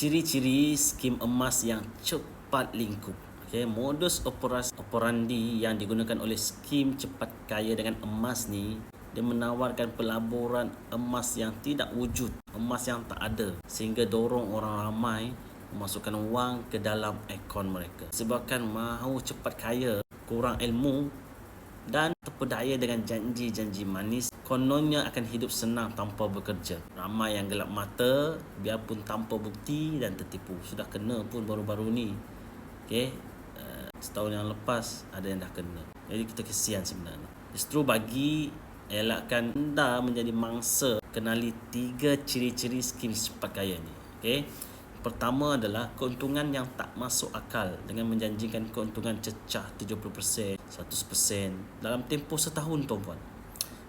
ciri-ciri skim emas yang cepat lingkup. Okay, modus operas operandi yang digunakan oleh skim cepat kaya dengan emas ni dia menawarkan pelaburan emas yang tidak wujud, emas yang tak ada sehingga dorong orang ramai memasukkan wang ke dalam akaun mereka. Sebabkan mahu cepat kaya, kurang ilmu dan terpedaya dengan janji-janji manis kononnya akan hidup senang tanpa bekerja. Ramai yang gelap mata biarpun tanpa bukti dan tertipu. Sudah kena pun baru-baru ni. Okey, uh, setahun yang lepas ada yang dah kena. Jadi kita kesian sebenarnya. Justru bagi elakkan anda menjadi mangsa kenali tiga ciri-ciri skim cepat kaya ni. Okey. Pertama adalah keuntungan yang tak masuk akal dengan menjanjikan keuntungan cecah 70%, 100% dalam tempoh setahun tuan-puan.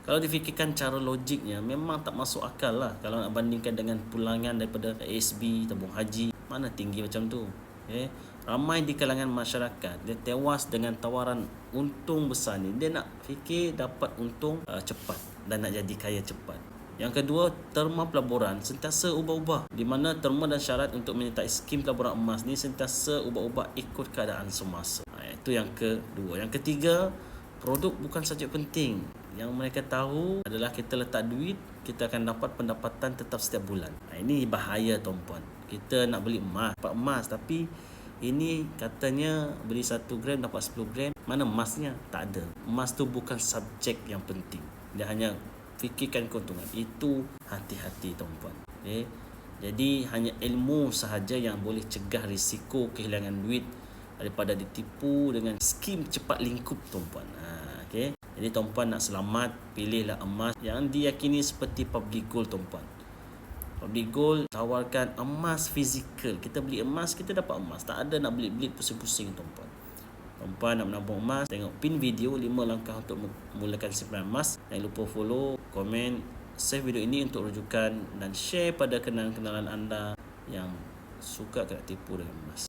Kalau difikirkan cara logiknya memang tak masuk akal lah kalau nak bandingkan dengan pulangan daripada ASB, tabung haji, mana tinggi macam tu. Okay. Ramai di kalangan masyarakat dia tewas dengan tawaran untung besar ni. Dia nak fikir dapat untung uh, cepat dan nak jadi kaya cepat. Yang kedua, terma pelaburan sentiasa ubah-ubah. Di mana terma dan syarat untuk menyertai skim pelaburan emas ni sentiasa ubah-ubah ikut keadaan semasa. Ha, itu yang kedua. Yang ketiga, produk bukan saja penting. Yang mereka tahu adalah kita letak duit, kita akan dapat pendapatan tetap setiap bulan. Ha, ini bahaya tuan-puan. Kita nak beli emas, dapat emas tapi ini katanya beli 1 gram dapat 10 gram. Mana emasnya? Tak ada. Emas tu bukan subjek yang penting. Dia hanya fikirkan keuntungan itu hati-hati tuan-puan okay? jadi hanya ilmu sahaja yang boleh cegah risiko kehilangan duit daripada ditipu dengan skim cepat lingkup tuan-puan ha, okay? jadi tuan-puan nak selamat pilihlah emas yang diyakini seperti public gold tuan-puan Public Gold tawarkan emas fizikal. Kita beli emas, kita dapat emas. Tak ada nak beli-beli pusing-pusing tuan-puan. Tuan-puan nak menabung emas, tengok pin video 5 langkah untuk memulakan simpanan emas. Jangan lupa follow, komen, save video ini untuk rujukan dan share pada kenalan-kenalan anda yang suka kena tipu dengan emas.